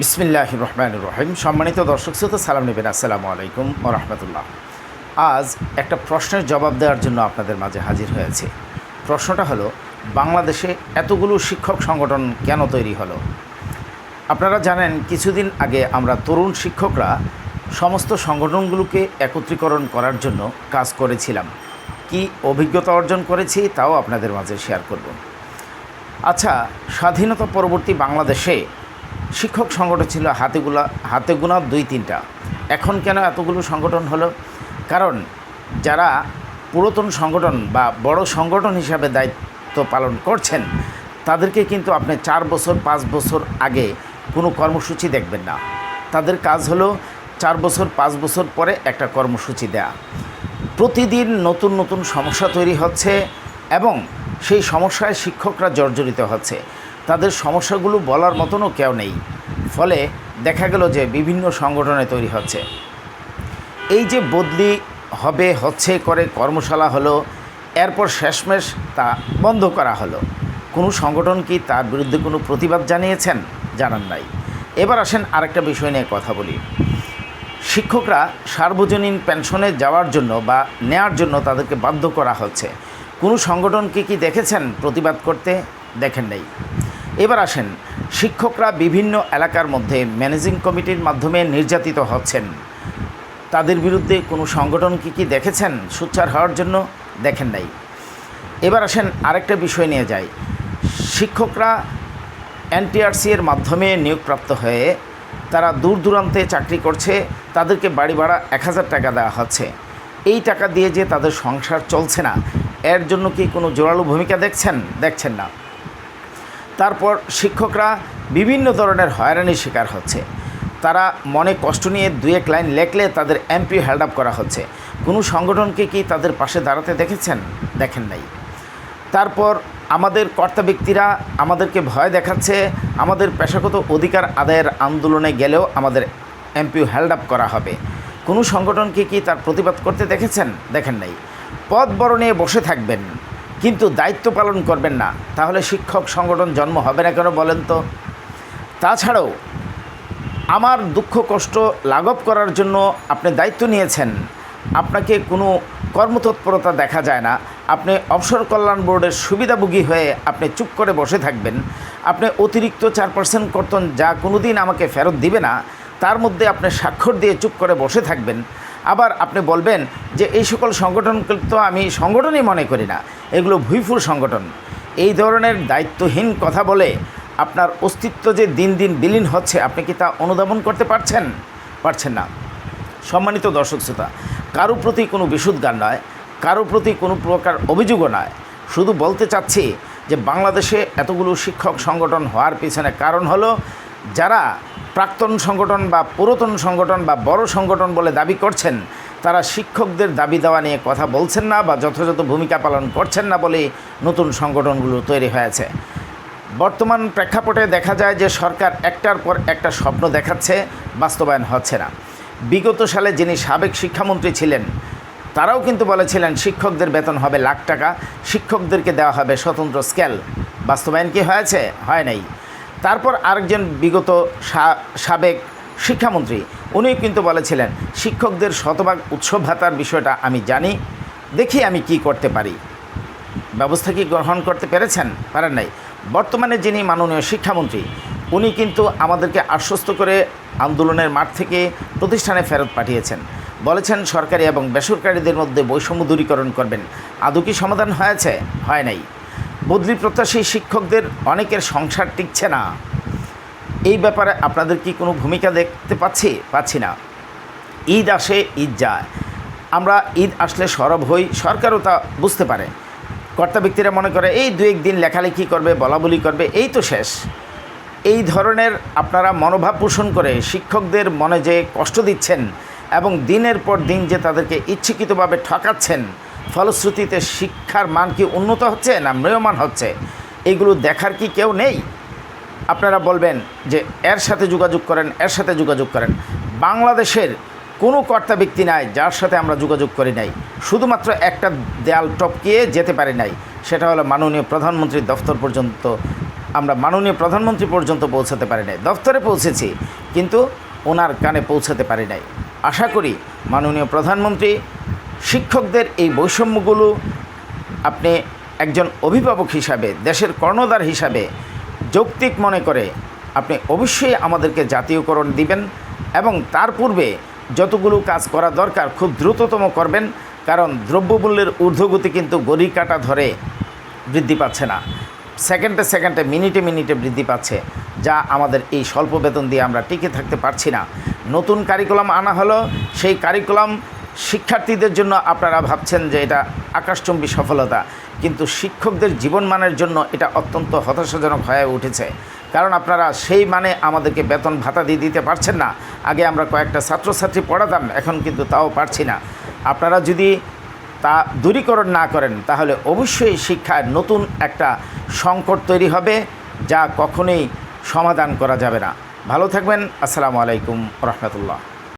বিসমিল্লাহ রহমান রহিম। সম্মানিত দর্শক শ্রোতা, সালাম নেবেন। আসসালামু আলাইকুম রহমতুল্লাহ। আজ একটা প্রশ্নের জবাব দেওয়ার জন্য আপনাদের মাঝে হাজির হয়েছে। প্রশ্নটা হলো, বাংলাদেশে এতগুলো শিক্ষক সংগঠন কেন তৈরি হলো? আপনারা জানেন, কিছুদিন আগে আমরা তরুণ শিক্ষকরা সমস্ত সংগঠনগুলোকে একত্রীকরণ করার জন্য কাজ করেছিলাম। কি অভিজ্ঞতা অর্জন করেছি তাও আপনাদের মাঝে শেয়ার করব। আচ্ছা স্বাধীনতা পরবর্তী বাংলাদেশে শিক্ষক সংগঠন ছিল হাতেগুলা হাতে গোনা দুই তিনটা। এখন কেন এতগুলো সংগঠন হলো? কারণ যারা পুরাতন সংগঠন বা বড় সংগঠন হিসাবে দায়িত্ব পালন করছেন, তাদেরকে কিন্তু আপনি চার বছর, পাঁচ বছর আগে কোনো কর্মসূচি দেখবেন না। তাদের কাজ হলো চার বছর, পাঁচ বছর পরে একটা কর্মসূচি দেয়া। প্রতিদিন নতুন নতুন সমস্যা তৈরি হচ্ছে এবং সেই সমস্যায় শিক্ষকরা জর্জরিত হচ্ছে। তাদের সমস্যাগুলো বলার মতনও কেউ নেই। ফলে দেখা গেল যে বিভিন্ন সংগঠনে তৈরি হচ্ছে। এই যে বদলি হবে, হচ্ছে করে কর্মশালা হলো, এরপর শেষমেশ তা বন্ধ করা হলো। কোনো সংগঠন কি তার বিরুদ্ধে কোনো প্রতিবাদ জানিয়েছেন? জানান নাই। এবার আসেন আরেকটা বিষয় নিয়ে কথা বলি। শিক্ষকরা সার্বজনীন পেনশনে যাওয়ার জন্য বা নেয়ার জন্য তাদেরকে বাধ্য করা হচ্ছে। কোনো সংগঠনকে কি দেখেছেন প্রতিবাদ করতে? দেখেন নাই। এবার আসেন, শিক্ষকরা বিভিন্ন এলাকার মধ্যে ম্যানেজিং কমিটির মাধ্যমে নির্যাতিত হচ্ছেন। তাদের বিরুদ্ধে কোনো সংগঠন কি কি দেখেছেন? সোচ্চার হওয়ার জন্য দেখেন নাই। এবার আসেন আরেকটা বিষয় নিয়ে যাই। শিক্ষকরা এনটিআরসি এর মাধ্যমে নিয়োগপ্রাপ্ত হয়ে তারা দূর দূরান্তে চাকরি করছে, তাদেরকে বাড়ি ভাড়া এক হাজার টাকা দেওয়া হচ্ছে। এই টাকা দিয়ে যে তাদের সংসার চলছে না, এর জন্য কি কোনো জোরালো ভূমিকা দেখছেন? দেখছেন না। তারপর শিক্ষকরা বিভিন্ন ধরনের হয়রানির শিকার হচ্ছে। তারা মনে কষ্ট নিয়ে দু এক লাইন লেখলে তাদের এমপি হেল্ড আপ করা হচ্ছে। কোনো সংগঠনকে কি তাদের পাশে দাঁড়াতে দেখেছেন? দেখেন নাই। তারপর আমাদের কর্তা ব্যক্তিরা আমাদেরকে ভয় দেখাচ্ছে, আমাদের পেশাগত অধিকার আদায়ের আন্দোলনে গেলেও আমাদের এমপিও হেল্ড আপ করা হবে। কোনো সংগঠনকে কি তার প্রতিবাদ করতে দেখেছেন? দেখেন নাই। পদ নিয়ে বসে থাকবেন। কিন্তু দায়িত্ব পালন করবেন না। তাহলে শিক্ষক সংগঠন জন্ম হবে না কেন বলেন তো? তাছাড়াও, আমার দুঃখ কষ্ট লাঘব করার জন্য আপনি দায়িত্ব নিয়েছেন। আপনাকে কোনো কর্মতৎপরতা দেখা যায় না। আপনি অবসর কল্যাণ বোর্ডের সুবিধাভোগী হয়ে আপনি চুপ করে বসে থাকবেন। আপনি অতিরিক্ত চার পার্সেন্ট কর্তন যা কোনো দিন আমাকে ফেরত দিবে না, তার মধ্যে আপনি স্বাক্ষর দিয়ে চুপ করে বসে থাকবেন। আবার আপনি বলবেন যে এই সকল সংগঠনকে তো আমি সংগঠনই মনে করি না, এগুলো ভুইফুর সংগঠন। এই ধরনের দায়িত্বহীন কথা বলে আপনার অস্তিত্ব যে দিন দিন বিলীন হচ্ছে, আপনি কি তা অনুধাবন করতে পারছেন? পারছেন না। সম্মানিত দর্শক শ্রোতা, কারও প্রতি কোনো বিশুদ্ধার নয়, কারও প্রতি কোনো প্রকার অভিযোগও নয়। শুধু বলতে চাচ্ছি যে বাংলাদেশে এতগুলো শিক্ষক সংগঠন হওয়ার পিছনে কারণ হলো যারা প্রাক্তন সংগঠন বা পুরাতন সংগঠন বা বড় সংগঠন বলে দাবি করছেন। তারা শিক্ষকদের দাবি দেওয়া নিয়ে কথা বলছেন না বা যথাযথ ভূমিকা পালন করছেন না বলে নতুন সংগঠনগুলো তৈরি হয়েছে। বর্তমান প্রেক্ষাপটে দেখা যায় যে সরকার একটার পর একটা স্বপ্ন দেখাচ্ছে, বাস্তবায়ন হচ্ছে না। বিগত সালে যিনি সাবেক শিক্ষামন্ত্রী ছিলেন, তারাও কিন্তু বলেছিলেন শিক্ষকদের বেতন হবে লাখ টাকা, শিক্ষকদেরকে দেওয়া হবে স্বতন্ত্র স্কেল। বাস্তবায়ন কি হয়েছে? হয় নাই। তারপর আরেকজন বিগত সাবেক শিক্ষামন্ত্রী, উনিও কিন্তু বলেছিলেন, শিক্ষকদের শতভাগ উৎসব ভাতার বিষয়টা আমি জানি, দেখি আমি কি করতে পারি। ব্যবস্থা কি গ্রহণ করতে পেরেছেন? পারেন নাই। বর্তমানে যিনি মাননীয় শিক্ষামন্ত্রী, উনি কিন্তু আমাদেরকে আশ্বস্ত করে আন্দোলনের মাঠ থেকে প্রতিষ্ঠানে ফেরত পাঠিয়েছেন। বলেছেন, সরকারি এবং বেসরকারিদের মধ্যে বৈষম্য দূরীকরণ করবেন। আদৌ কি সমাধান হয়েছে? হয় নাই। বদলি প্রত্যাশী শিক্ষকদের অনেকের সংসার টিকছে না। এই ব্যাপারে আপনাদের কি কোনো ভূমিকা দেখতে পাচ্ছি? পাচ্ছি না। ঈদ আসে, ঈদ যায়। আমরা ঈদ আসলে সরব হই, সরকারও তা বুঝতে পারে। কর্তা ব্যক্তিরা মনে করে, এই দু একদিন লেখালেখি করবে বলা বলি করবে, এই তো শেষ। এই ধরনের আপনারা মনোভাব পোষণ করে শিক্ষকদের মনে যে কষ্ট দিচ্ছেন এবং দিনের পর দিন যে তাদেরকে ইচ্ছাকৃতভাবে ঠকাচ্ছেন ফলশ্রুতিতে শিক্ষার মান কি উন্নত হচ্ছে না ম্রিয়মান হচ্ছে? এগুলো দেখার কি কেউ নেই? আপনারা বলবেন যে এর সাথে যোগাযোগ করেন, এর সাথে যোগাযোগ করেন। বাংলাদেশের কোনো কর্তা ব্যক্তি নাই যার সাথে আমরা যোগাযোগ করি নাই। শুধুমাত্র একটা দেয়াল টপকিয়ে যেতে পারি নাই। সেটা হলো মাননীয় প্রধানমন্ত্রীর দফতর পর্যন্ত আমরা মাননীয় প্রধানমন্ত্রী পর্যন্ত পৌঁছাতে পারি নাই। দফতরে পৌঁছেছি, কিন্তু ওনার কানে পৌঁছাতে পারি নাই। আশা করি মাননীয় প্রধানমন্ত্রী শিক্ষকদের এই বৈষম্যগুলো আপনি একজন অভিভাবক হিসাবে, দেশের কর্ণধার হিসাবে যৌক্তিক মনে করে আপনি অবশ্যই আমাদেরকে জাতীয়করণ দিবেন এবং তার পূর্বে যতগুলো কাজ করা দরকার খুব দ্রুততম করবেন, কারণ দ্রব্যমূল্যের ঊর্ধ্বগতি কিন্তু গড়ি কাটা ধরে বৃদ্ধি পাচ্ছে না। সেকেন্ডে সেকেন্ডে, মিনিটে মিনিটে বৃদ্ধি পাচ্ছে, যা আমাদের এই স্বল্প বেতন দিয়ে আমরা টিকে থাকতে পারছি না। নতুন কারিকুলাম আনা হলো, সেই কারিকুলাম শিক্ষার্থীদের জন্য আপনারা ভাবছেন যে এটা আকাশচম্বী সফলতা, কিন্তু শিক্ষকদের জীবনমানের জন্য এটা অত্যন্ত হতাশাজনক হয়ে উঠেছে। কারণ আপনারা সেই মানে আমাদেরকে বেতন ভাতা দিয়ে দিতে পারছেন না। আগে আমরা কয়েকটা ছাত্রছাত্রী পড়াতাম, এখন কিন্তু তাও পারছি না। আপনারা যদি তা দূরীকরণ না করেন, তাহলে অবশ্যই শিক্ষায় নতুন একটা সংকট তৈরি হবে যা কখনোই সমাধান করা যাবে না। ভালো থাকবেন, আসসালামু আলাইকুম রহমতুল্লাহ।